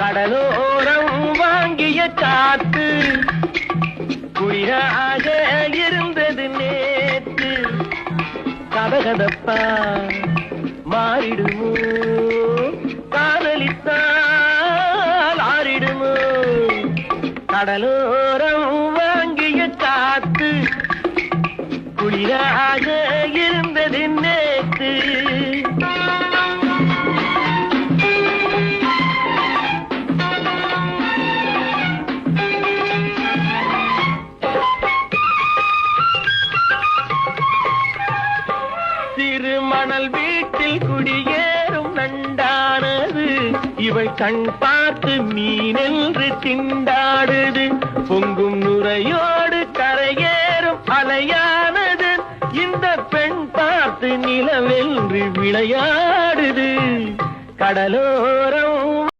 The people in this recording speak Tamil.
கடலோரம் வாங்கிய காத்து. குளிராக இருந்தது நேற்று கதகதப்பா மாறிடுமோ? காதலித்தால் ஆறிடுமோ? கடலோரம் வாங்கிய காத்து. குளிராக சிறு மணல் வீட்டில் குடியேறும் நண்டானது. இவள் கண் பார்த்து மீனென்று திண்டாடுது. பொங்கும் நுரையோடு கரையேறும் அலையானது. இந்த பெண் பார்த்து நிலவென்று விளையாடுது. கடலோரம்